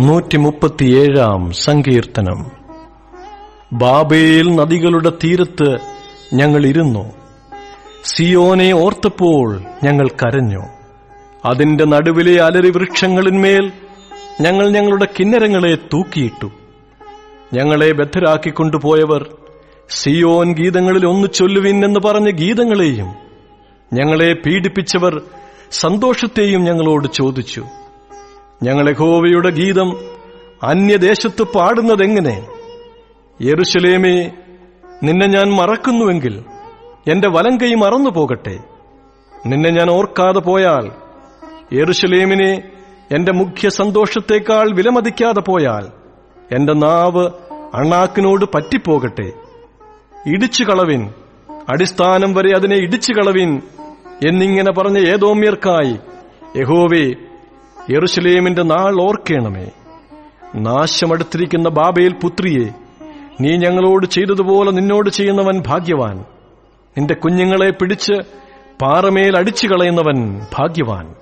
നൂറ്റി മുപ്പത്തിയേഴാം സങ്കീർത്തനം. ബാബേൽ നദികളുടെ തീരത്ത് ഞങ്ങൾ ഇരുന്നു. സിയോനെ ഓർത്തപ്പോൾ ഞങ്ങൾ കരഞ്ഞു. അതിന്റെ നടുവിലെ അലരി വൃക്ഷങ്ങളിന്മേൽ ഞങ്ങൾ ഞങ്ങളുടെ കിന്നരങ്ങളെ തൂക്കിയിട്ടു. ഞങ്ങളെ ബദ്ധരാക്കിക്കൊണ്ടുപോയവർ സിയോൻ ഗീതങ്ങളിൽ ഒന്ന് ചൊല്ലുവിൻ എന്ന് പറഞ്ഞ ഗീതങ്ങളെയും ഞങ്ങളെ പീഡിപ്പിച്ചവർ സന്തോഷത്തെയും ഞങ്ങളോട് ചോദിച്ചു. ഞങ്ങളെ ഹോവയുടെ ഗീതം അന്യദേശത്ത് പാടുന്നതെങ്ങനെ? യെറുശലേമേ നിന്നെ ഞാൻ മറക്കുന്നുവെങ്കിൽ എന്റെ വലം കൈ മറന്നു പോകട്ടെ. നിന്നെ ഞാൻ ഓർക്കാതെ പോയാൽ യെറുശലേമിനെ എന്റെ മുഖ്യ സന്തോഷത്തേക്കാൾ വിലമതിക്കാതെ പോയാൽ എന്റെ നാവ് അണ്ണാക്കിനോട് പറ്റിപ്പോകട്ടെ. ഇടിച്ചു കളവിൻ അടിസ്ഥാനം വരെ അതിനെ ഇടിച്ചു കളവിൻ എന്നിങ്ങനെ പറഞ്ഞ ഏതോമ്യർക്കായി യഹോവേ യെറുശലേമിന്റെ നാൾ ഓർക്കേണമേ. നാശമടുത്തിരിക്കുന്ന ബാബയിൽ പുത്രിയെ നീ ഞങ്ങളോട് ചെയ്തതുപോലെ നിന്നോട് ചെയ്യുന്നവൻ ഭാഗ്യവാൻ. നിന്റെ കുഞ്ഞുങ്ങളെ പിടിച്ച് പാറമേൽ അടിച്ചു കളയുന്നവൻ ഭാഗ്യവാൻ.